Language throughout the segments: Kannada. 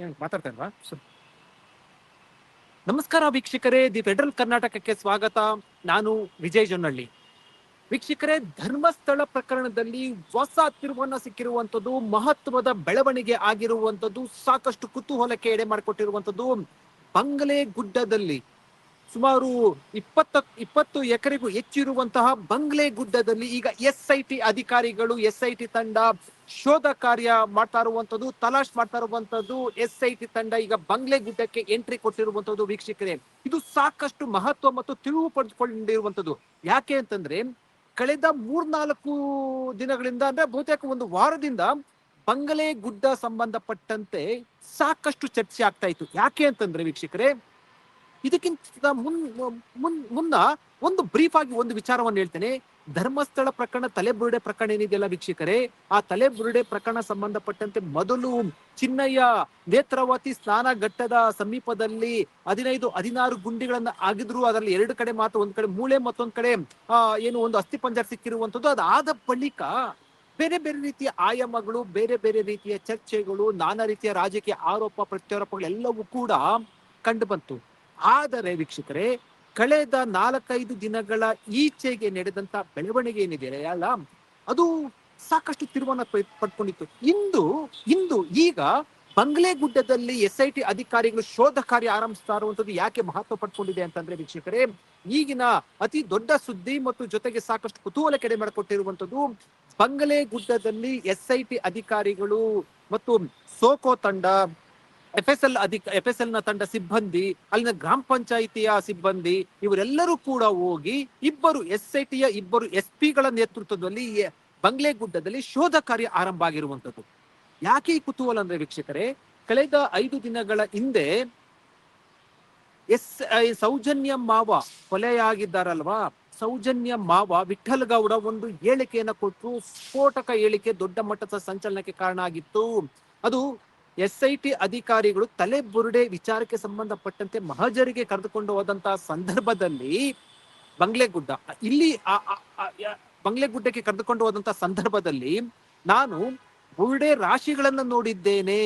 ಮಾತಾಡ್ತಾ ಇಲ್ವಾ? ನಮಸ್ಕಾರ ವೀಕ್ಷಕರೇ, ದಿ ಫೆಡರಲ್ ಕರ್ನಾಟಕಕ್ಕೆ ಸ್ವಾಗತ. ನಾನು ವಿಜಯ್ ಜೊನ್ನಳ್ಳಿ. ವೀಕ್ಷಕರೇ, ಧರ್ಮಸ್ಥಳ ಪ್ರಕರಣದಲ್ಲಿ ಹೊಸ ತಿರುವನ್ನ ಸಿಕ್ಕಿರುವಂತದ್ದು ಮಹತ್ವದ ಬೆಳವಣಿಗೆ ಆಗಿರುವಂತದ್ದು ಸಾಕಷ್ಟು ಕುತೂಹಲಕ್ಕೆ ಎಡೆ ಮಾಡಿಕೊಟ್ಟಿರುವಂತದ್ದು ಬಂಗಲೆ ಗುಡ್ಡದಲ್ಲಿ. ಸುಮಾರು ಇಪ್ಪತ್ತ, ಇಪ್ಪತ್ತು ಎಕರೆಗೂ ಹೆಚ್ಚಿರುವಂತಹ ಬಂಗ್ಲೆ ಗುಡ್ಡದಲ್ಲಿ ಈಗ ಎಸ್ ಐ ಟಿ ಅಧಿಕಾರಿಗಳು ಎಸ್ ಐ ಟಿ ತಂಡ ಶೋಧ ಕಾರ್ಯ ಮಾಡ್ತಾ ಇರುವಂತದ್ದು ತಲಾಶ್ ಮಾಡ್ತಾ ಇರುವಂತದ್ದು ಎಸ್ ಐ ಟಿ ತಂಡ ಈಗ ಬಂಗ್ಲೆ ಗುಡ್ಡಕ್ಕೆ ಎಂಟ್ರಿ ಕೊಟ್ಟಿರುವಂತದ್ದು ವೀಕ್ಷಕರೇ. ಇದು ಸಾಕಷ್ಟು ಮಹತ್ವ ಮತ್ತು ತಿರುವು ಪಡೆದುಕೊಂಡಿರುವಂತದ್ದು ಯಾಕೆ ಅಂತಂದ್ರೆ, ಕಳೆದ ಮೂರ್ನಾಲ್ಕು ದಿನಗಳಿಂದ ಅಂದ್ರೆ ಬಹುತೇಕ ಒಂದು ವಾರದಿಂದ ಬಂಗಲೆ ಗುಡ್ಡ ಸಂಬಂಧಪಟ್ಟಂತೆ ಸಾಕಷ್ಟು ಚರ್ಚೆ ಆಗ್ತಾ ಇತ್ತು. ಯಾಕೆ ಅಂತಂದ್ರೆ ವೀಕ್ಷಕರೇ ಇದಕ್ಕಿಂತ ಮುನ್ ಮುನ್ ಮುನ್ನ ಒಂದು ಬ್ರೀಫ್ ಆಗಿ ಒಂದು ವಿಚಾರವನ್ನು ಹೇಳ್ತೇನೆ. ಧರ್ಮಸ್ಥಳ ಪ್ರಕರಣ, ತಲೆಬುರುಡೆ ಪ್ರಕರಣ ಏನಿದೆಯಲ್ಲ ವೀಕ್ಷಕರೇ? ಆ ತಲೆಬುರುಡೆ ಪ್ರಕರಣ ಸಂಬಂಧಪಟ್ಟಂತೆ ಮೊದಲು ಚಿನ್ನಯ್ಯ ನೇತ್ರಾವತಿ ಸ್ನಾನ ಘಟ್ಟದ ಸಮೀಪದಲ್ಲಿ ಹದಿನೈದು, ಹದಿನಾರು ಗುಂಡಿಗಳನ್ನ ಆಗಿದ್ರು. ಅದರಲ್ಲಿ ಎರಡು ಕಡೆ ಮಾತ್ರ ಒಂದ್ ಕಡೆ, ಮೂಳೆ ಮತ್ತೊಂದ್ ಕಡೆ, ಆ, ಏನು ಒಂದು ಅಸ್ಥಿಪಂಜರ ಸಿಕ್ಕಿರುವಂತದ್ದು. ಅದಾದ ಬಳಿಕ ಬೇರೆ ಬೇರೆ ರೀತಿಯ ಆಯಾಮಗಳು, ಬೇರೆ ಬೇರೆ ರೀತಿಯ ಚರ್ಚೆಗಳು, ನಾನಾ ರೀತಿಯ ರಾಜಕೀಯ ಆರೋಪ, ಪ್ರತ್ಯಾರೋಪಗಳು ಎಲ್ಲವೂ ಕೂಡ ಕಂಡು ಬಂತು. ಆದರೆ ವೀಕ್ಷಕರೇ, ಕಳೆದ ನಾಲ್ಕೈದು ದಿನಗಳ ಈಚೆಗೆ ನಡೆದಂತ ಬೆಳವಣಿಗೆ ಏನಿದೆ ಅಲ್ಲ ಅದು ಸಾಕಷ್ಟು ತಿರುವನ್ನ ಪಡ್- ಪಡ್ಕೊಂಡಿತ್ತು. ಇಂದು ಇಂದು ಈಗ ಬಂಗ್ಲೆ ಗುಡ್ಡದಲ್ಲಿ ಎಸ್ ಐ ಟಿ ಅಧಿಕಾರಿಗಳು ಶೋಧ ಕಾರ್ಯ ಆರಂಭಿಸ್ತಾ ಯಾಕೆ ಮಹತ್ವ ಪಡ್ಕೊಂಡಿದೆ ಅಂತಂದ್ರೆ ವೀಕ್ಷಕರೇ, ಈಗಿನ ಅತಿ ದೊಡ್ಡ ಸುದ್ದಿ ಮತ್ತು ಜೊತೆಗೆ ಸಾಕಷ್ಟು ಕುತೂಹಲ ಕೆಡೆ ಮಾಡಿಕೊಟ್ಟಿರುವಂತದ್ದು ಬಂಗಲೆ ಗುಡ್ಡದಲ್ಲಿ ಎಸ್ ಐ ಟಿ ಅಧಿಕಾರಿಗಳು ಮತ್ತು ಸೋಕೋ ತಂಡ ಎಫ್ ಎಲ್ ಅಧಿಕ ಎಫ್ ಎಲ್ನ ತಂಡ ಸಿಬ್ಬಂದಿ, ಅಲ್ಲಿನ ಗ್ರಾಮ ಪಂಚಾಯಿತಿಯ ಸಿಬ್ಬಂದಿ, ಇವರೆಲ್ಲರೂ ಕೂಡ ಹೋಗಿ ಇಬ್ಬರು ಎಸ್ ಐ ಟಿಯ ಇಬ್ಬರು ಎಸ್ ಪಿಗಳ ನೇತೃತ್ವದಲ್ಲಿ ಬಂಗ್ಲೆ ಗುಡ್ಡದಲ್ಲಿ ಶೋಧ ಕಾರ್ಯ ಆರಂಭ ಆಗಿರುವಂತದ್ದು ಯಾಕೆ ಈ ಕುತೂಹಲ ಅಂದ್ರೆ ವೀಕ್ಷಕರೇ, ಕಳೆದ ಐದು ದಿನಗಳ ಹಿಂದೆ ಎಸ್ ಸೌಜನ್ಯ ಮಾವ ಕೊಲೆಯಾಗಿದ್ದಾರಲ್ವಾ? ಸೌಜನ್ಯ ಮಾವ ವಿಠಲ್ ಗೌಡ ಒಂದು ಹೇಳಿಕೆಯನ್ನ ಕೊಟ್ಟು ಸ್ಫೋಟಕ ಹೇಳಿಕೆ ದೊಡ್ಡ ಮಟ್ಟದ ಸಂಚಲನಕ್ಕೆ ಕಾರಣ ಆಗಿತ್ತು. ಅದು ಎಸ್ ಐ ಟಿ ಅಧಿಕಾರಿಗಳು ತಲೆ ಬುರುಡೆ ವಿಚಾರಕ್ಕೆ ಸಂಬಂಧಪಟ್ಟಂತೆ ಮಹಜರಿಗೆ ಕರೆದುಕೊಂಡು ಹೋದಂತಹ ಸಂದರ್ಭದಲ್ಲಿ ಬಂಗ್ಲೆಗುಡ್ಡ, ಇಲ್ಲಿ ಬಂಗ್ಲೆಗುಡ್ಡಕ್ಕೆ ಕರೆದುಕೊಂಡು ಹೋದಂತಹ ಸಂದರ್ಭದಲ್ಲಿ ನಾನು ಬುರುಡೆ ರಾಶಿಗಳನ್ನು ನೋಡಿದ್ದೇನೆ,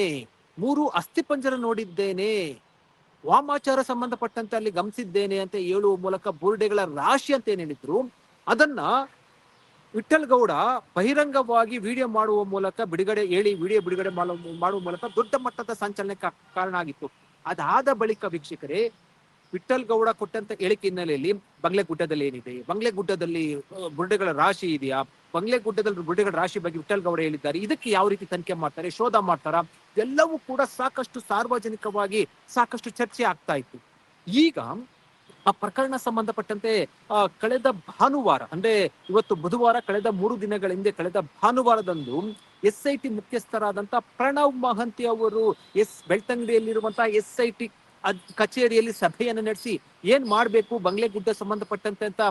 ಮೂರು ಅಸ್ಥಿಪಂಜರ ನೋಡಿದ್ದೇನೆ, ವಾಮಾಚಾರ ಸಂಬಂಧಪಟ್ಟಂತೆ ಅಲ್ಲಿ ಗಮನಿಸಿದ್ದೇನೆ ಅಂತ ಹೇಳುವ ಮೂಲಕ ಬುರುಡೆಗಳ ರಾಶಿ ಅಂತ ಏನ್ ಹೇಳಿದ್ರು, ಅದನ್ನ ವಿಠಲ್ ಗೌಡ ಬಹಿರಂಗವಾಗಿ ವಿಡಿಯೋ ಮಾಡುವ ಮೂಲಕ ಬಿಡುಗಡೆ ಹೇಳಿ ವಿಡಿಯೋ ಬಿಡುಗಡೆ ಮಾಡುವ ಮೂಲಕ ದೊಡ್ಡ ಮಟ್ಟದ ಸಂಚಲನಕ್ಕೆ ಕಾರಣ ಆಗಿತ್ತು. ಅದಾದ ಬಳಿಕ ವೀಕ್ಷಕರೇ ವಿಠಲ್ ಗೌಡ ಕೊಟ್ಟಂತ ಹೇಳಿಕೆ ಹಿನ್ನೆಲೆಯಲ್ಲಿ ಬಂಗ್ಲೆ ಗುಡ್ಡದಲ್ಲಿ ಏನಿದೆ? ಬಂಗ್ಲೆ ಗುಡ್ಡದಲ್ಲಿ ಬುಡ್ಡೆಗಳ ರಾಶಿ ಇದೆಯಾ? ಬಂಗ್ಲೆ ಗುಡ್ಡದಲ್ಲಿ ಬುರುಡೆಗಳ ರಾಶಿ ಬಗ್ಗೆ ವಿಠಲ್ ಗೌಡ ಹೇಳಿದ್ದಾರೆ. ಇದಕ್ಕೆ ಯಾವ ರೀತಿ ತನಿಖೆ ಮಾಡ್ತಾರೆ, ಶೋಧ ಮಾಡ್ತಾರ? ಎಲ್ಲವೂ ಕೂಡ ಸಾಕಷ್ಟು ಸಾರ್ವಜನಿಕವಾಗಿ ಸಾಕಷ್ಟು ಚರ್ಚೆ ಆಗ್ತಾ ಇತ್ತು. ಈಗ ಆ ಪ್ರಕರಣ ಸಂಬಂಧಪಟ್ಟಂತೆ ಕಳೆದ ಭಾನುವಾರ, ಅಂದ್ರೆ ಇವತ್ತು ಬುಧವಾರ, ಕಳೆದ ಮೂರು ದಿನಗಳ ಹಿಂದೆ ಕಳೆದ ಭಾನುವಾರದಂದು ಎಸ್ ಐ ಟಿ ಮುಖ್ಯಸ್ಥರಾದಂತ ಪ್ರಣವ್ ಮಹಂತಿ ಅವರು ಎಸ್ ಬೆಳ್ತಂಗಡಿಯಲ್ಲಿರುವಂತಹ ಎಸ್ ಐ ಟಿ ಕಚೇರಿಯಲ್ಲಿ ಸಭೆಯನ್ನು ನಡೆಸಿ ಏನ್ ಮಾಡ್ಬೇಕು ಬಂಗ್ಲೆ ಗುಡ್ಡ ಸಂಬಂಧಪಟ್ಟಂತೆ ಅಂತ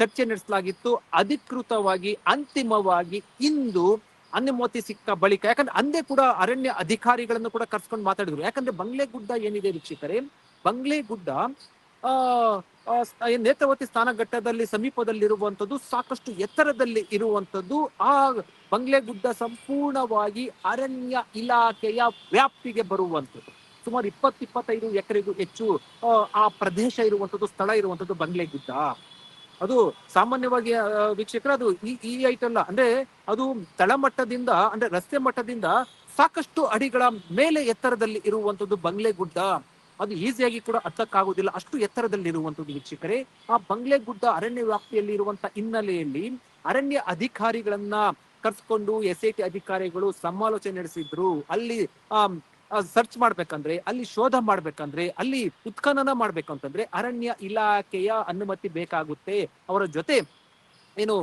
ಚರ್ಚೆ ನಡೆಸಲಾಗಿತ್ತು. ಅಧಿಕೃತವಾಗಿ, ಅಂತಿಮವಾಗಿ ಇಂದು ಅನುಮತಿ ಸಿಕ್ಕ ಬಳಿಕ, ಯಾಕಂದ್ರೆ ಅಂದೇ ಕೂಡ ಅರಣ್ಯ ಅಧಿಕಾರಿಗಳನ್ನು ಕೂಡ ಕರ್ಸ್ಕೊಂಡು ಮಾತಾಡಿದ್ರು. ಯಾಕಂದ್ರೆ ಬಂಗ್ಲೆ ಗುಡ್ಡ ಏನಿದೆ ವೀಕ್ಷಕರೇ? ಬಂಗ್ಲೆ ಗುಡ್ಡ ನೇತ್ರಾವತಿ ಸ್ಥಾನಘಟ್ಟದಲ್ಲಿ ಸಮೀಪದಲ್ಲಿರುವಂಥದ್ದು ಸಾಕಷ್ಟು ಎತ್ತರದಲ್ಲಿ ಇರುವಂಥದ್ದು. ಆ ಬಂಗ್ಲೆ ಗುಡ್ಡ ಸಂಪೂರ್ಣವಾಗಿ ಅರಣ್ಯ ಇಲಾಖೆಯ ವ್ಯಾಪ್ತಿಗೆ ಬರುವಂತದ್ದು ಸುಮಾರು ಇಪ್ಪತ್ತು ಇಪ್ಪತ್ತೈದು ಎಕರೆಗೂ ಹೆಚ್ಚು ಆ, ಪ್ರದೇಶ ಇರುವಂಥದ್ದು ಸ್ಥಳ ಇರುವಂತದ್ದು ಬಂಗ್ಲೆ ಗುಡ್ಡ ಅದು ಸಾಮಾನ್ಯವಾಗಿ ವೀಕ್ಷಕರು ಅದು ಈ ಈ ಐಟಲ್ಲ ಅಂದ್ರೆ ಅದು ತಳಮಟ್ಟದಿಂದ ಅಂದ್ರೆ ರಸ್ತೆ ಮಟ್ಟದಿಂದ ಸಾಕಷ್ಟು ಅಡಿಗಳ ಮೇಲೆ ಎತ್ತರದಲ್ಲಿ ಇರುವಂತದ್ದು ಬಂಗ್ಲೆ ಗುಡ್ಡ ಅದು ಈಸಿಯಾಗಿ ಕೂಡ ಹತ್ತಕ್ಕಾಗುದಿಲ್ಲ ಅಷ್ಟು ಎತ್ತರದಲ್ಲಿ ಇರುವಂತದ್ದು ವೀಕ್ಷಕರೇ. ಆ ಬಂಗ್ಲೆ ಗುಡ್ಡ ಅರಣ್ಯ ವ್ಯಾಪ್ತಿಯಲ್ಲಿ ಇರುವಂತ ಹಿನ್ನೆಲೆಯಲ್ಲಿ ಅರಣ್ಯ ಅಧಿಕಾರಿಗಳನ್ನ ಕರ್ಸ್ಕೊಂಡು ಎಸ್ ಐ ಟಿ ಅಧಿಕಾರಿಗಳು ಸಮಾಲೋಚನೆ ನಡೆಸಿದ್ರು. ಅಲ್ಲಿ, ಆ ಸರ್ಚ್ ಮಾಡ್ಬೇಕಂದ್ರೆ, ಅಲ್ಲಿ ಶೋಧ ಮಾಡ್ಬೇಕಂದ್ರೆ, ಅಲ್ಲಿ ಉತ್ಖನನ ಮಾಡ್ಬೇಕಂತಂದ್ರೆ ಅರಣ್ಯ ಇಲಾಖೆಯ ಅನುಮತಿ ಬೇಕಾಗುತ್ತೆ. ಅವರ ಜೊತೆ, ಏನು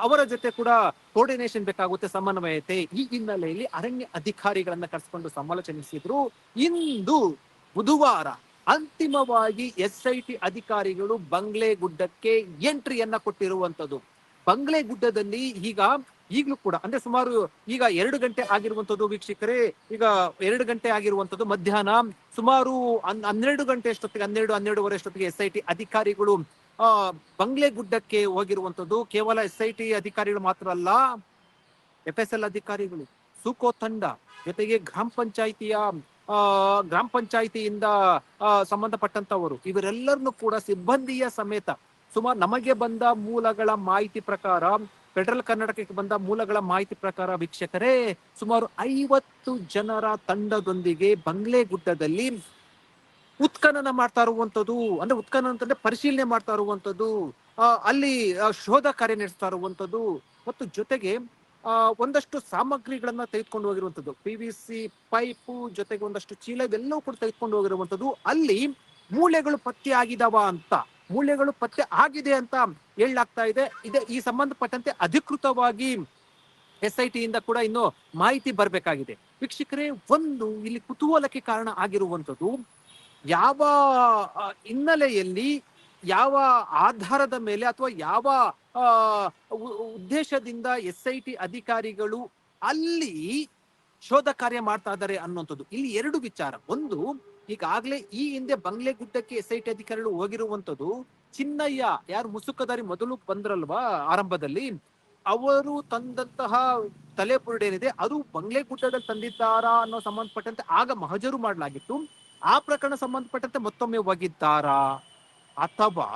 ಅವರ ಜೊತೆ ಕೂಡ ಕೋರ್ಡಿನೇಷನ್ ಬೇಕಾಗುತ್ತೆ ಸಮನ್ವಯತೆ. ಈ ಹಿನ್ನೆಲೆಯಲ್ಲಿ ಅರಣ್ಯ ಅಧಿಕಾರಿಗಳನ್ನ ಕರ್ಸ್ಕೊಂಡು ಸಮಾಲೋಚನೆ ಇಂದು ಬುಧವಾರ ಅಂತಿಮವಾಗಿ ಎಸ್ ಐ ಟಿ ಅಧಿಕಾರಿಗಳು ಬಂಗ್ಲೆ ಗುಡ್ಡಕ್ಕೆ ಎಂಟ್ರಿಯನ್ನ ಕೊಟ್ಟಿರುವಂತದ್ದು. ಬಂಗ್ಲೆ ಗುಡ್ಡದಲ್ಲಿ ಈಗ ಈಗಲೂ ಕೂಡ, ಅಂದ್ರೆ ಸುಮಾರು ಈಗ ಎರಡು ಗಂಟೆ ಆಗಿರುವಂತದ್ದು ವೀಕ್ಷಕರೇ, ಈಗ ಎರಡು ಗಂಟೆ ಆಗಿರುವಂತದ್ದು ಮಧ್ಯಾಹ್ನ ಸುಮಾರು ಹನ್- ಹನ್ನೆರಡು ಗಂಟೆ ಅಷ್ಟೊತ್ತಿಗೆ, ಹನ್ನೆರಡು, ಹನ್ನೆರಡುವರೆ ಅಷ್ಟೊತ್ತಿಗೆ ಎಸ್ ಐ ಟಿ ಅಧಿಕಾರಿಗಳು, ಆ, ಬಂಗ್ಲೆ ಗುಡ್ಡಕ್ಕೆ ಹೋಗಿರುವಂತದ್ದು. ಕೇವಲ ಎಸ್ ಐ ಟಿ ಅಧಿಕಾರಿಗಳು ಮಾತ್ರ ಅಲ್ಲ ಎಫ್ ಎಸ್ ಎಲ್ ಅಧಿಕಾರಿಗಳು, ಸುಕೋ ತಂಡ, ಜೊತೆಗೆ ಗ್ರಾಮ ಪಂಚಾಯಿತಿಯ ಗ್ರಾಮ ಪಂಚಾಯಿತಿಯಿಂದ ಸಂಬಂಧಪಟ್ಟಂತವರು ಇವರೆಲ್ಲರನ್ನು ಕೂಡ ಸಿಬ್ಬಂದಿಯ ಸಮೇತ, ಸುಮಾರು ನಮಗೆ ಬಂದ ಮೂಲಗಳ ಮಾಹಿತಿ ಪ್ರಕಾರ ಫೆಡರಲ್ ಕರ್ನಾಟಕಕ್ಕೆ ಬಂದ ಮೂಲಗಳ ಮಾಹಿತಿ ಪ್ರಕಾರ ವೀಕ್ಷಕರೇ, ಸುಮಾರು ಐವತ್ತು ಜನರ ತಂಡದೊಂದಿಗೆ ಬಂಗ್ಲೆಗುಡ್ಡದಲ್ಲಿ ಉತ್ಖನನ ಮಾಡ್ತಾ ಇರುವಂತದ್ದು ಅಂದ್ರೆ ಉತ್ಖನನ ಅಂತಂದ್ರೆ ಪರಿಶೀಲನೆ ಮಾಡ್ತಾ ಇರುವಂತದ್ದು ಅಲ್ಲಿ ಶೋಧ ಕಾರ್ಯ ನಡೆಸ್ತಾ ಇರುವಂತದ್ದು ಮತ್ತು ಜೊತೆಗೆ ಒಂದಷ್ಟು ಸಾಮಗ್ರಿಗಳನ್ನ ತೆಗೆದುಕೊಂಡು ಹೋಗಿರುವಂತದ್ದು ಪಿ ವಿ ಸಿ ಪೈಪು ಜೊತೆಗೆ ಒಂದಷ್ಟು ಚೀಲ ಇವೆಲ್ಲವೂ ಕೂಡ ತೆಗೆದುಕೊಂಡು ಹೋಗಿರುವಂತದ್ದು ಅಲ್ಲಿ ಮೂಳೆಗಳು ಪತ್ತೆ ಆಗಿದಾವ ಅಂತ, ಮೂಳೆಗಳು ಪತ್ತೆ ಆಗಿದೆ ಅಂತ ಹೇಳಲಾಗ್ತಾ ಇದೆ. ಇದೆ, ಈ ಸಂಬಂಧಪಟ್ಟಂತೆ ಅಧಿಕೃತವಾಗಿ ಎಸ್ ಐ ಟಿಯಿಂದ ಕೂಡ ಇನ್ನು ಮಾಹಿತಿ ಬರಬೇಕಾಗಿದೆ. ವೀಕ್ಷಕರೇ, ಒಂದು ಇಲ್ಲಿ ಕುತೂಹಲಕ್ಕೆ ಕಾರಣ ಆಗಿರುವಂತದ್ದು ಯಾವ ಹಿನ್ನೆಲೆಯಲ್ಲಿ ಯಾವ ಆಧಾರದ ಮೇಲೆ ಅಥವಾ ಯಾವ ಉದ್ದೇಶದಿಂದ ಎಸ್ ಐ ಟಿ ಅಧಿಕಾರಿಗಳು ಅಲ್ಲಿ ಶೋಧ ಕಾರ್ಯ ಮಾಡ್ತಾ ಇದ್ದಾರೆ ಅನ್ನುವಂಥದ್ದು. ಇಲ್ಲಿ ಎರಡು ವಿಚಾರ. ಒಂದು, ಈಗಾಗಲೇ ಈ ಹಿಂದೆ ಬಂಗ್ಲೆ ಗುಡ್ಡಕ್ಕೆ ಎಸ್ ಐ ಟಿ ಅಧಿಕಾರಿಗಳು ಹೋಗಿರುವಂತದ್ದು ಚಿನ್ನಯ್ಯ, ಯಾರು ಮುಸುಕದಾರಿ ಮೊದಲು ಬಂದ್ರಲ್ವಾ ಆರಂಭದಲ್ಲಿ, ಅವರು ತಂದಂತಹ ತಲೆಪುರುಡೆ ಏನಿದೆ, ಅದು ಬಂಗ್ಲೆಗುಡ್ಡದಲ್ಲಿ ತಂದಿದ್ದಾರಾ ಅನ್ನೋ ಸಂಬಂಧಪಟ್ಟಂತೆ ಆಗ ಮಹಜರು ಮಾಡಲಾಗಿತ್ತು. ಆ ಪ್ರಕರಣ ಸಂಬಂಧಪಟ್ಟಂತೆ ಮತ್ತೊಮ್ಮೆ ಹೋಗಿದ್ದಾರಾ? ಅಥವಾ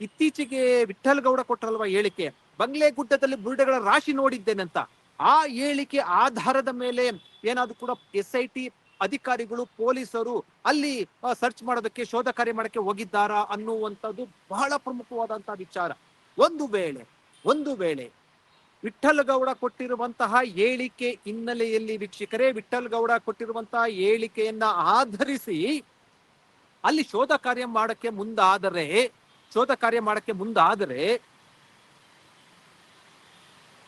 ಇತ್ತೀಚೆಗೆ ವಿಠಲ್ ಗೌಡ ಕೊಟ್ಟರಲ್ವಾ ಹೇಳಿಕೆ, ಬಂಗ್ಲೆ ಗುಡ್ಡದಲ್ಲಿ ಬುರುಡೆಗಳ ರಾಶಿ ನೋಡಿದ್ದೇನೆ ಅಂತ ಆ ಹೇಳಿಕೆ ಆಧಾರದ ಮೇಲೆ ಏನಾದ್ರು ಕೂಡ ಎಸ್ ಐ ಟಿ ಅಧಿಕಾರಿಗಳು, ಪೊಲೀಸರು ಅಲ್ಲಿ ಸರ್ಚ್ ಮಾಡೋದಕ್ಕೆ, ಶೋಧ ಕಾರ್ಯ ಮಾಡಕ್ಕೆ ಹೋಗಿದ್ದಾರಾ ಅನ್ನುವಂಥದ್ದು ಬಹಳ ಪ್ರಮುಖವಾದಂತಹ ವಿಚಾರ. ಒಂದು ವೇಳೆ ಒಂದು ವೇಳೆ ವಿಠಲ್ ಗೌಡ ಕೊಟ್ಟಿರುವಂತಹ ಹೇಳಿಕೆ ಹಿನ್ನೆಲೆಯಲ್ಲಿ ವೀಕ್ಷಕರೇ ವಿಠಲ್ ಗೌಡ ಕೊಟ್ಟಿರುವಂತಹ ಹೇಳಿಕೆಯನ್ನ ಆಧರಿಸಿ ಅಲ್ಲಿ ಶೋಧ ಕಾರ್ಯ ಮಾಡಕ್ಕೆ ಮುಂದಾದರೆ, ಶೋಧ ಕಾರ್ಯ ಮಾಡಕ್ಕೆ ಮುಂದಾದರೆ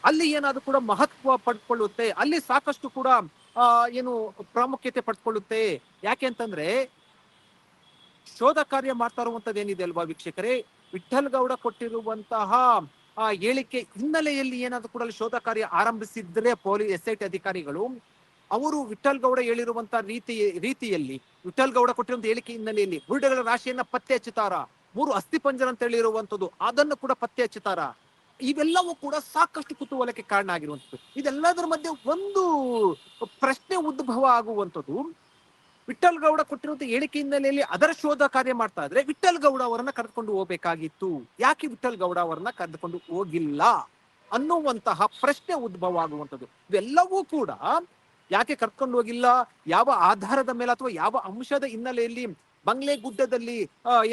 ಅಲ್ಲಿ ಏನಾದ್ರು ಕೂಡ ಮಹತ್ವ ಪಡ್ಕೊಳ್ಳುತ್ತೆ, ಅಲ್ಲಿ ಸಾಕಷ್ಟು ಕೂಡ ಏನು ಪ್ರಾಮುಖ್ಯತೆ ಪಡ್ಕೊಳ್ಳುತ್ತೆ. ಯಾಕೆ ಅಂತಂದ್ರೆ ಶೋಧ ಕಾರ್ಯ ಮಾಡ್ತಾ ಇರುವಂತದ್ದು ಏನಿದೆ ಅಲ್ವಾ ವೀಕ್ಷಕರೇ? ವಿಠಲ್ ಗೌಡ ಕೊಟ್ಟಿರುವಂತಹ, ಆ, ಹೇಳಿಕೆ ಹಿನ್ನೆಲೆಯಲ್ಲಿ ಏನಾದ್ರು ಕೂಡ ಶೋಧ ಕಾರ್ಯ ಆರಂಭಿಸಿದ್ರೆ ಪೊಲೀಸ್ ಎಸ್ ಐ ಅಧಿಕಾರಿಗಳು ಅವರು ವಿಠಲ್ ಗೌಡ ಹೇಳಿರುವಂತಹ ರೀತಿ, ರೀತಿಯಲ್ಲಿ ವಿಠಲ್ ಗೌಡ ಕೊಟ್ಟಿರುವಂತಹ ಹೇಳಿಕೆ ಹಿನ್ನೆಲೆಯಲ್ಲಿ ಬುರುಡೆಗಳ ರಾಶಿಯನ್ನ ಪತ್ತೆ ಹಚ್ಚುತ್ತಾರ. ಮೂರು ಅಸ್ಥಿಪಂಜರ ಅಂತ ಹೇಳಿರುವಂತದ್ದು, ಅದನ್ನು ಕೂಡ ಪತ್ತೆ ಹಚ್ಚುತ್ತಾರ. ಇವೆಲ್ಲವೂ ಕೂಡ ಸಾಕಷ್ಟು ಕುತೂಹಲಕ್ಕೆ ಕಾರಣ ಆಗಿರುವಂತದ್ದು. ಇದೆಲ್ಲದರ ಮಧ್ಯೆ ಒಂದು ಪ್ರಶ್ನೆ ಉದ್ಭವ ಆಗುವಂತದ್ದು ವಿಠಲ್ ಗೌಡ ಕೊಟ್ಟಿರುವಂತ ಹೇಳಿಕೆ ಹಿನ್ನೆಲೆಯಲ್ಲಿ ಅದರ ಶೋಧ ಕಾರ್ಯ ಮಾಡ್ತಾ ಇದ್ರೆ ವಿಠಲ್ ಗೌಡ ಅವರನ್ನ ಕರೆದುಕೊಂಡು ಹೋಗ್ಬೇಕಾಗಿತ್ತು. ಯಾಕೆ ವಿಠಲ್ ಗೌಡ ಅವರನ್ನ ಕರೆದುಕೊಂಡು ಹೋಗಿಲ್ಲ ಅನ್ನುವಂತಹ ಪ್ರಶ್ನೆ ಉದ್ಭವ ಆಗುವಂತದ್ದು. ಇವೆಲ್ಲವೂ ಕೂಡ ಯಾಕೆ ಕರ್ಕೊಂಡು ಹೋಗಿಲ್ಲ? ಯಾವ ಆಧಾರದ ಮೇಲೆ ಅಥವಾ ಯಾವ ಅಂಶದ ಹಿನ್ನೆಲೆಯಲ್ಲಿ ಬಂಗ್ಲೆ ಗುಡ್ಡದಲ್ಲಿ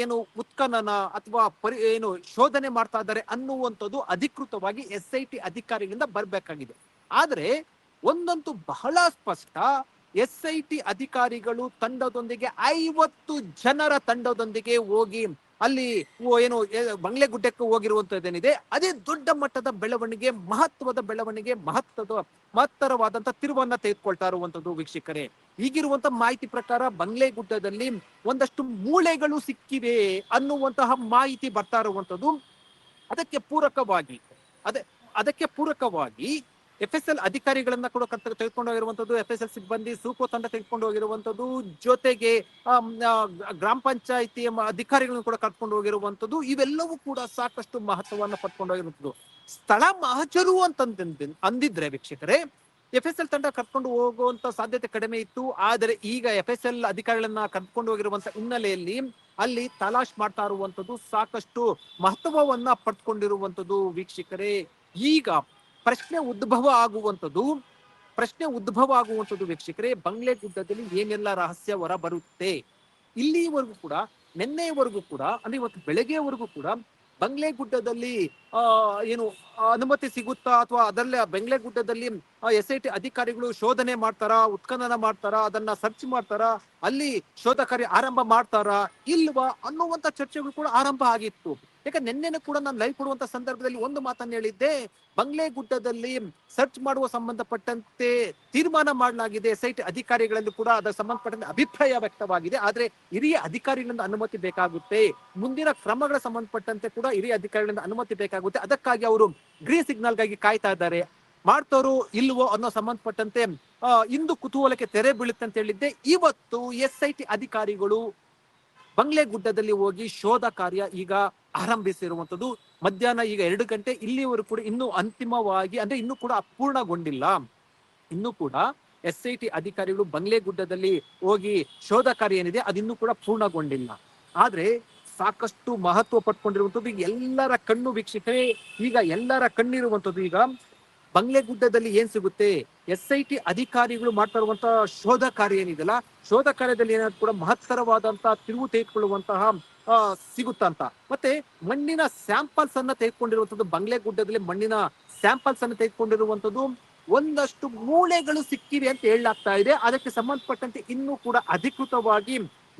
ಏನು ಉತ್ಖನನ ಅಥವಾ ಪರಿ, ಏನು ಶೋಧನೆ ಮಾಡ್ತಾ ಇದ್ದಾರೆ ಅನ್ನುವಂಥದ್ದು ಅಧಿಕೃತವಾಗಿ ಎಸ್ ಐ ಟಿ ಅಧಿಕಾರಿಗಳಿಂದ ಬರ್ಬೇಕಾಗಿದೆ. ಆದರೆ ಒಂದಂತೂ ಬಹಳ ಸ್ಪಷ್ಟ ಎಸ್ ಐ ಟಿ ಅಧಿಕಾರಿಗಳು ತಂಡದೊಂದಿಗೆ ಐವತ್ತು ಜನರ ತಂಡದೊಂದಿಗೆ ಹೋಗಿ ಅಲ್ಲಿ ಏನು ಬಂಗ್ಲೆ ಗುಡ್ಡಕ್ಕೆ ಹೋಗಿರುವಂತದ್ದೇನಿದೆ ಅದೇ ದೊಡ್ಡ ಮಟ್ಟದ ಬೆಳವಣಿಗೆ, ಮಹತ್ವದ ಬೆಳವಣಿಗೆ, ಮಹತ್ವದ, ಮಹತ್ತರವಾದಂತ ತಿರುವನ್ನ ತೆಗೆದುಕೊಳ್ತಾ ಇರುವಂತದ್ದು ವೀಕ್ಷಕರೇ. ಈಗಿರುವಂತ ಮಾಹಿತಿ ಪ್ರಕಾರ ಬಂಗ್ಲೆ ಗುಡ್ಡದಲ್ಲಿ ಒಂದಷ್ಟು ಮೂಳೆಗಳು ಸಿಕ್ಕಿವೆ ಅನ್ನುವಂತಹ ಮಾಹಿತಿ ಬರ್ತಾ ಇರುವಂತದ್ದು. ಅದಕ್ಕೆ ಪೂರಕವಾಗಿ, ಅದೇ, ಅದಕ್ಕೆ ಪೂರಕವಾಗಿ ಎಫ್ ಎಸ್ ಎಲ್ ಅಧಿಕಾರಿಗಳನ್ನ ಕೂಡ ತೆಗೆದುಕೊಂಡು ಹೋಗಿರುವಂತದ್ದು ಎಫ್ ಎಸ್ ಎಲ್ ಸಿಬ್ಬಂದಿ ಸೂಕೋ ತಂಡ ತೆಗೆದುಕೊಂಡು ಹೋಗಿರುವಂತದ್ದು, ಜೊತೆಗೆ ಗ್ರಾಮ ಪಂಚಾಯಿತಿ ಅಧಿಕಾರಿಗಳನ್ನು ಕೂಡ ಕರ್ಕೊಂಡು ಹೋಗಿರುವಂತದ್ದು, ಇವೆಲ್ಲವೂ ಕೂಡ ಸಾಕಷ್ಟು ಮಹತ್ವವನ್ನು ಪಡ್ಕೊಂಡು ಹೋಗಿರುವಂತದ್ದು. ಸ್ಥಳ ಮಹಜರು ಅಂತಂದ, ಅಂದಿದ್ರೆ ವೀಕ್ಷಕರೇ ಎಫ್ ಎಸ್ ಎಲ್ ತಂಡ ಕರ್ಕೊಂಡು ಹೋಗುವಂತ ಸಾಧ್ಯತೆ ಕಡಿಮೆ ಇತ್ತು, ಆದರೆ ಈಗ ಎಫ್ ಎಸ್ ಎಲ್ ಅಧಿಕಾರಿಗಳನ್ನ ಕರ್ಕೊಂಡು ಹೋಗಿರುವಂತ ಹಿನ್ನೆಲೆಯಲ್ಲಿ ಅಲ್ಲಿ ತಲಾಶ್ ಮಾಡ್ತಾ ಇರುವಂತದ್ದು ಸಾಕಷ್ಟು ಮಹತ್ವವನ್ನ ಪಡ್ಕೊಂಡಿರುವಂತದ್ದು ವೀಕ್ಷಕರೇ. ಈಗ ಪ್ರಶ್ನೆ ಉದ್ಭವ ಆಗುವಂಥದ್ದು, ಪ್ರಶ್ನೆ ಉದ್ಭವ ಆಗುವಂಥದ್ದು ವೀಕ್ಷಕರೇ, ಬಂಗ್ಲೆ ಗುಡ್ಡದಲ್ಲಿ ಏನೆಲ್ಲ ರಹಸ್ಯ ಹೊರ ಬರುತ್ತೆ? ಇಲ್ಲಿವರೆಗೂ ಕೂಡ, ನಿನ್ನೆವರೆಗೂ ಕೂಡ, ಅಂದ್ರೆ ಇವತ್ತು ಬೆಳಗ್ಗೆವರೆಗೂ ಕೂಡ ಬಂಗ್ಲೆ ಗುಡ್ಡದಲ್ಲಿ ಏನು, ಅನುಮತಿ ಸಿಗುತ್ತಾ ಅಥವಾ ಅದರಲ್ಲೇ ಬೆಂಗ್ಲೆ ಗುಡ್ಡದಲ್ಲಿ ಎಸ್ ಐ ಟಿ ಅಧಿಕಾರಿಗಳು ಶೋಧನೆ ಮಾಡ್ತಾರಾ, ಉತ್ಖನನ ಮಾಡ್ತಾರಾ, ಅದನ್ನ ಸರ್ಚ್ ಮಾಡ್ತಾರಾ, ಅಲ್ಲಿ ಶೋಧ ಕಾರ್ಯ ಆರಂಭ ಮಾಡ್ತಾರಾ, ಇಲ್ವಾ ಅನ್ನುವಂತ ಚರ್ಚೆಗಳು ಕೂಡ ಆರಂಭ ಆಗಿತ್ತು. ಯಾಕಂದ್ರೆ ನಿನ್ನೆನೂ ಕೂಡ ನಾನು ಲೈವ್ ಕೊಡುವಂತ ಸಂದರ್ಭದಲ್ಲಿ ಒಂದು ಮಾತನ್ನ ಹೇಳಿದ್ದೆ, ಬಂಗ್ಲೆ ಗುಡ್ಡದಲ್ಲಿ ಸರ್ಚ್ ಮಾಡುವ ಸಂಬಂಧಪಟ್ಟಂತೆ ತೀರ್ಮಾನ ಮಾಡಲಾಗಿದೆ ಎಸ್ ಐ ಟಿ ಅಧಿಕಾರಿಗಳಲ್ಲೂ ಕೂಡ ಅದರ ಸಂಬಂಧಪಟ್ಟಂತೆ ಅಭಿಪ್ರಾಯ ವ್ಯಕ್ತವಾಗಿದೆ, ಆದ್ರೆ ಹಿರಿಯ ಅಧಿಕಾರಿಗಳಿಂದ ಅನುಮತಿ ಬೇಕಾಗುತ್ತೆ, ಮುಂದಿನ ಕ್ರಮಗಳ ಸಂಬಂಧಪಟ್ಟಂತೆ ಕೂಡ ಹಿರಿಯ ಅಧಿಕಾರಿಗಳಿಂದ ಅನುಮತಿ ಬೇಕಾಗುತ್ತೆ. ಅದಕ್ಕಾಗಿ ಅವರು ಗ್ರೀನ್ ಸಿಗ್ನಲ್ಗಾಗಿ ಕಾಯ್ತಾ ಇದ್ದಾರೆ. ಮಾಡ್ತಾರೋ ಇಲ್ವೋ ಅನ್ನೋ ಸಂಬಂಧಪಟ್ಟಂತೆ ಇಂದು ಕುತೂಹಲಕ್ಕೆ ತೆರೆ ಬೀಳುತ್ತೆ ಅಂತ ಹೇಳಿದ್ದೆ. ಇವತ್ತು ಎಸ್ ಐ ಟಿ ಅಧಿಕಾರಿಗಳು ಬಂಗ್ಲೆ ಗುಡ್ಡದಲ್ಲಿ ಹೋಗಿ ಶೋಧ ಕಾರ್ಯ ಈಗ ಆರಂಭಿಸಿರುವಂತದ್ದು ಮಧ್ಯಾಹ್ನ ಈಗ ಎರಡು ಗಂಟೆ, ಇಲ್ಲಿವರೆಗೂ ಕೂಡ ಇನ್ನೂ ಅಂತಿಮವಾಗಿ, ಅಂದ್ರೆ ಇನ್ನೂ ಕೂಡ ಅಪೂರ್ಣಗೊಂಡಿಲ್ಲ. ಇನ್ನೂ ಕೂಡ ಎಸ್ ಐ ಟಿ ಅಧಿಕಾರಿಗಳು ಬಂಗ್ಲೆಗುಡ್ಡದಲ್ಲಿ ಹೋಗಿ ಶೋಧ ಕಾರ್ಯ ಏನಿದೆ, ಅದಿನ್ನೂ ಕೂಡ ಪೂರ್ಣಗೊಂಡಿಲ್ಲ. ಆದ್ರೆ ಸಾಕಷ್ಟು ಮಹತ್ವ ಪಟ್ಕೊಂಡಿರುವಂಥದ್ದು ಎಲ್ಲರ ಕಣ್ಣು ವೀಕ್ಷಕರೇ, ಈಗ ಎಲ್ಲರ ಕಣ್ಣಿರುವಂಥದ್ದು. ಈಗ ಬಂಗ್ಲೆಗುಡ್ಡದಲ್ಲಿ ಏನ್ ಸಿಗುತ್ತೆ? ಎಸ್ ಐ ಟಿ ಅಧಿಕಾರಿಗಳು ಮಾಡ್ತಾ ಇರುವಂತಹ ಶೋಧ ಕಾರ್ಯ ಏನಿದೆಯಲ್ಲ, ಶೋಧ ಕಾರ್ಯದಲ್ಲಿ ಏನಾದ್ರು ಕೂಡ ಮಹತ್ತರವಾದಂತಹ ತಿರುವು ತೆಗೆದುಕೊಳ್ಳುವಂತಹ ಸಿಗುತ್ತಂತ ಮತ್ತೆ ಮಣ್ಣಿನ ಸ್ಯಾಂಪಲ್ಸ್ ಅನ್ನ ತೆಗೆದುಕೊಂಡಿರುವಂತದ್ದು ಬಂಗ್ಲೆಗುಡ್ಡದಲ್ಲಿ ಮಣ್ಣಿನ ಸ್ಯಾಂಪಲ್ಸ್ ಅನ್ನು ತೆಗೆದುಕೊಂಡಿರುವಂತದ್ದು ಒಂದಷ್ಟು ಮೂಳೆಗಳು ಸಿಕ್ಕಿವೆ ಅಂತ ಹೇಳಲಾಗ್ತಾ ಇದೆ. ಅದಕ್ಕೆ ಸಂಬಂಧಪಟ್ಟಂತೆ ಇನ್ನೂ ಕೂಡ ಅಧಿಕೃತವಾಗಿ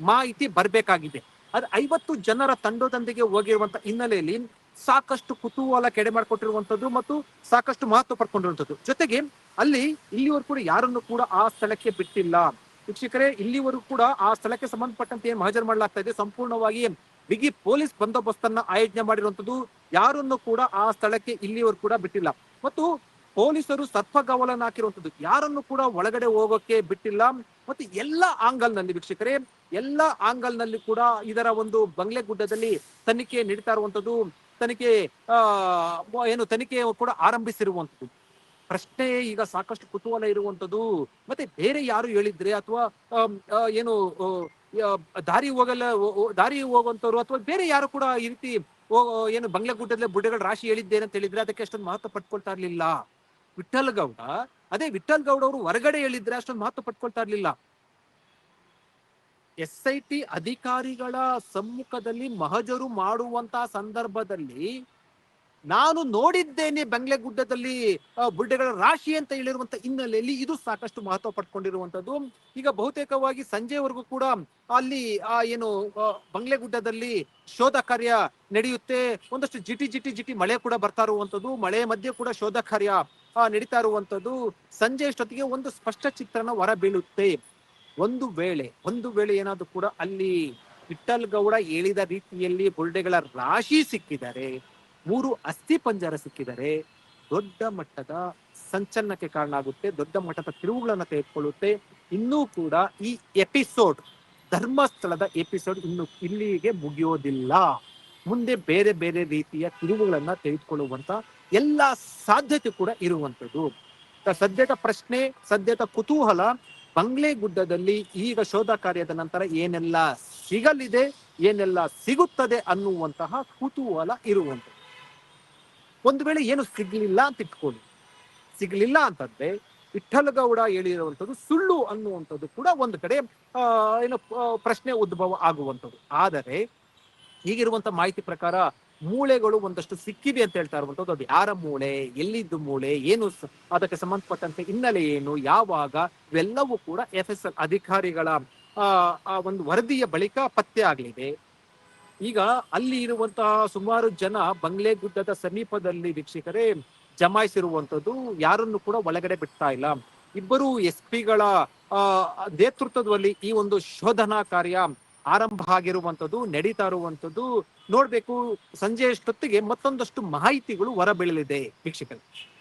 ಮಾಹಿತಿ ಬರಬೇಕಾಗಿದೆ. ಅದು ಐವತ್ತು ಜನರ ತಂಡದೊಂದಿಗೆ ಹೋಗಿರುವಂತ ಹಿನ್ನೆಲೆಯಲ್ಲಿ ಸಾಕಷ್ಟು ಕುತೂಹಲ ಕೆಡೆ ಮಾಡಿಕೊಟ್ಟಿರುವಂತದ್ದು ಮತ್ತು ಸಾಕಷ್ಟು ಮಹತ್ವ ಪಡ್ಕೊಂಡಿರುವಂತದ್ದು ಜೊತೆಗೆ ಅಲ್ಲಿ ಇಲ್ಲಿವರೆಗೂ ಕೂಡ ಯಾರನ್ನು ಕೂಡ ಆ ಸ್ಥಳಕ್ಕೆ ಬಿಟ್ಟಿಲ್ಲ. ವೀಕ್ಷಕರೇ ಇಲ್ಲಿವರೆಗೂ ಕೂಡ ಆ ಸ್ಥಳಕ್ಕೆ ಸಂಬಂಧಪಟ್ಟಂತೆ ಏನ್ ಹಾಜರು ಮಾಡಲಾಗ್ತಾ ಇದೆ? ಸಂಪೂರ್ಣವಾಗಿ ಬಿಗಿ ಪೊಲೀಸ್ ಬಂದೋಬಸ್ತನ್ನ ಆಯೋಜನೆ ಮಾಡಿರುವಂತದ್ದು ಯಾರನ್ನು ಕೂಡ ಆ ಸ್ಥಳಕ್ಕೆ ಇಲ್ಲಿವರೆಗೂ ಕೂಡ ಬಿಟ್ಟಿಲ್ಲ. ಮತ್ತು ಪೊಲೀಸರು ಸರ್ಪಗವಲನ್ನ ಹಾಕಿರುವಂತದ್ದು ಯಾರನ್ನು ಕೂಡ ಒಳಗಡೆ ಹೋಗೋಕೆ ಬಿಟ್ಟಿಲ್ಲ. ಮತ್ತೆ ಎಲ್ಲ ಆಂಗಲ್ನಲ್ಲಿ ವೀಕ್ಷಕರೇ, ಎಲ್ಲ ಆಂಗಲ್ನಲ್ಲಿ ಕೂಡ ಇದರ ಒಂದು ಬಂಗ್ಲೆಗುಡ್ಡದಲ್ಲಿ ತನಿಖೆ ನಡೀತಾ ಇರುವಂತದ್ದು ತನಿಖೆ, ಆ ಏನು ತನಿಖೆ ಕೂಡ ಆರಂಭಿಸಿರುವಂತದ್ದು ಪ್ರಶ್ನೆ ಈಗ ಸಾಕಷ್ಟು ಕುತೂಹಲ ಇರುವಂತದ್ದು ಮತ್ತೆ ಬೇರೆ ಯಾರು ಹೇಳಿದ್ರೆ ಅಥವಾ ಏನು ದಾರಿ ಹೋಗಲ್ಲ ದಾರಿ ಹೋಗುವಂತವ್ರು ಅಥವಾ ಬೇರೆ ಯಾರು ಕೂಡ ಈ ರೀತಿ ಏನು ಬಂಗ್ಲೆ ಗುಡ್ಡದಲ್ಲಿ ಬುಡ್ಡೆಗಳ ರಾಶಿ ಹೇಳಿದ್ದೇನೆ ಅಂತ ಹೇಳಿದ್ರೆ ಅದಕ್ಕೆ ಅಷ್ಟೊಂದು ಮಹತ್ವ ಪಡ್ಕೊಳ್ತಾ ಇರ್ಲಿಲ್ಲ. ವಿಠಲ್ ಗೌಡ, ಅದೇ ವಿಠಲ್ ಗೌಡ ಅವರು ಹೊರಗಡೆ ಹೇಳಿದ್ರೆ ಅಷ್ಟೊಂದು ಮಹತ್ವ ಪಡ್ಕೊಳ್ತಾ ಇರ್ಲಿಲ್ಲ. ಎಸ್ ಐ ಟಿ ಅಧಿಕಾರಿಗಳ ಸಮ್ಮುಖದಲ್ಲಿ ಮಹಜರು ಮಾಡುವಂತಹ ಸಂದರ್ಭದಲ್ಲಿ ನಾನು ನೋಡಿದ್ದೇನೆ ಬಂಗ್ಲೆಗುಡ್ಡದಲ್ಲಿ ಗುಡ್ಡದಲ್ಲಿ ಬುಡ್ಡೆಗಳ ರಾಶಿ ಅಂತ ಹೇಳಿರುವಂತ ಹಿನ್ನೆಲೆಯಲ್ಲಿ ಇದು ಸಾಕಷ್ಟು ಮಹತ್ವ ಪಡ್ಕೊಂಡಿರುವಂತದ್ದು ಈಗ ಬಹುತೇಕವಾಗಿ ಸಂಜೆವರೆಗೂ ಕೂಡ ಅಲ್ಲಿ, ಆ, ಏನು ಬಂಗ್ಲೆ ಗುಡ್ಡದಲ್ಲಿ ಶೋಧ ಕಾರ್ಯ ನಡೆಯುತ್ತೆ. ಒಂದಷ್ಟು ಜಿಟಿ ಜಿಟಿ ಜಿಟಿ ಮಳೆ ಕೂಡ ಬರ್ತಾ ಇರುವಂತದ್ದು ಮಳೆ ಮಧ್ಯೆ ಕೂಡ ಶೋಧ ಕಾರ್ಯ ನಡೀತಾ ಇರುವಂತದ್ದು ಸಂಜೆ ಅಷ್ಟೊತ್ತಿಗೆ ಒಂದು ಸ್ಪಷ್ಟ ಚಿತ್ರಣ ಹೊರ ಬೀಳುತ್ತೆ ಒಂದು ವೇಳೆ ಒಂದು ವೇಳೆ ಏನಾದ್ರು ಕೂಡ ಅಲ್ಲಿ ವಿಠಲ್ ಗೌಡ ಹೇಳಿದ ರೀತಿಯಲ್ಲಿ ಬುಲ್ಡೆಗಳ ರಾಶಿ ಸಿಕ್ಕಿದರೆ, ಮೂರು ಅಸ್ಥಿ ಪಂಜರ ಸಿಕ್ಕಿದರೆ ದೊಡ್ಡ ಮಟ್ಟದ ಸಂಚಲನಕ್ಕೆ ಕಾರಣ ಆಗುತ್ತೆ ದೊಡ್ಡ ಮಟ್ಟದ ತಿರುವುಗಳನ್ನ ತೆಗೆದುಕೊಳ್ಳುತ್ತೆ. ಇನ್ನೂ ಕೂಡ ಈ ಎಪಿಸೋಡ್, ಧರ್ಮಸ್ಥಳದ ಎಪಿಸೋಡ್ ಇನ್ನು ಇಲ್ಲಿಗೆ ಮುಗಿಯೋದಿಲ್ಲ. ಮುಂದೆ ಬೇರೆ ಬೇರೆ ರೀತಿಯ ತಿರುವುಗಳನ್ನ ತೆಗೆದುಕೊಳ್ಳುವಂತ ಎಲ್ಲಾ ಸಾಧ್ಯತೆ ಕೂಡ ಇರುವಂಥದ್ದು. ಸದ್ಯದ ಪ್ರಶ್ನೆ, ಸದ್ಯದ ಕುತೂಹಲ, ಬಂಗ್ಲೆ ಗುಡ್ಡದಲ್ಲಿ ಈಗ ಶೋಧ ಕಾರ್ಯದ ನಂತರ ಏನೆಲ್ಲ ಸಿಗಲಿದೆ, ಏನೆಲ್ಲ ಸಿಗುತ್ತದೆ ಅನ್ನುವಂತಹ ಕುತೂಹಲ ಇರುವಂತದ್ದು ಒಂದು ವೇಳೆ ಏನು ಸಿಗ್ಲಿಲ್ಲ ಅಂತ ಇಟ್ಕೊಳ್ಳಿ. ಸಿಗ್ಲಿಲ್ಲ ಅಂತಂದ್ರೆ ವಿಠಲಗೌಡ ಹೇಳಿರುವಂಥದ್ದು ಸುಳ್ಳು ಅನ್ನುವಂಥದ್ದು ಕೂಡ ಒಂದು ಕಡೆ ಏನು ಪ್ರಶ್ನೆ ಉದ್ಭವ ಆಗುವಂಥದ್ದು. ಆದರೆ ಈಗಿರುವಂತ ಮಾಹಿತಿ ಪ್ರಕಾರ ಮೂಳೆಗಳು ಒಂದಷ್ಟು ಸಿಕ್ಕಿದೆ ಅಂತ ಹೇಳ್ತಾ ಇರುವಂತದ್ದು. ಅದು ಯಾರ ಮೂಳೆ, ಎಲ್ಲಿದ್ದು ಮೂಳೆ, ಏನು ಅದಕ್ಕೆ ಸಂಬಂಧಪಟ್ಟಂತೆ ಹಿನ್ನೆಲೆ ಏನು, ಯಾವಾಗ, ಇವೆಲ್ಲವೂ ಕೂಡ ಎಫ್ ಎಸ್ ಎಲ್ ಅಧಿಕಾರಿಗಳ, ಆ ಒಂದು ವರದಿಯ ಬಳಿಕ ಪತ್ತೆ ಆಗಲಿದೆ. ಈಗ ಅಲ್ಲಿ ಇರುವಂತಹ ಸುಮಾರು ಜನ ಬಂಗ್ಲೆ ಗುಡ್ಡದ ಸಮೀಪದಲ್ಲಿ ವೀಕ್ಷಕರೇ, ಜಮಾಯಿಸಿರುವಂತದ್ದು ಯಾರನ್ನು ಕೂಡ ಒಳಗಡೆ ಬಿಡ್ತಾ ಇಲ್ಲ. ಇಬ್ಬರು ಎಸ್ ಪಿಗಳ ನೇತೃತ್ವದಲ್ಲಿ ಈ ಒಂದು ಶೋಧನಾ ಕಾರ್ಯ ಆರಂಭ ಆಗಿರುವಂತದ್ದು, ನಡೀತಾ ಇರುವಂತದ್ದು ನೋಡ್ಬೇಕು. ಸಂಜೆಯಷ್ಟೊತ್ತಿಗೆ ಮತ್ತೊಂದಷ್ಟು ಮಾಹಿತಿಗಳು ಹೊರಬೀಳಲಿದೆ ವೀಕ್ಷಕರು.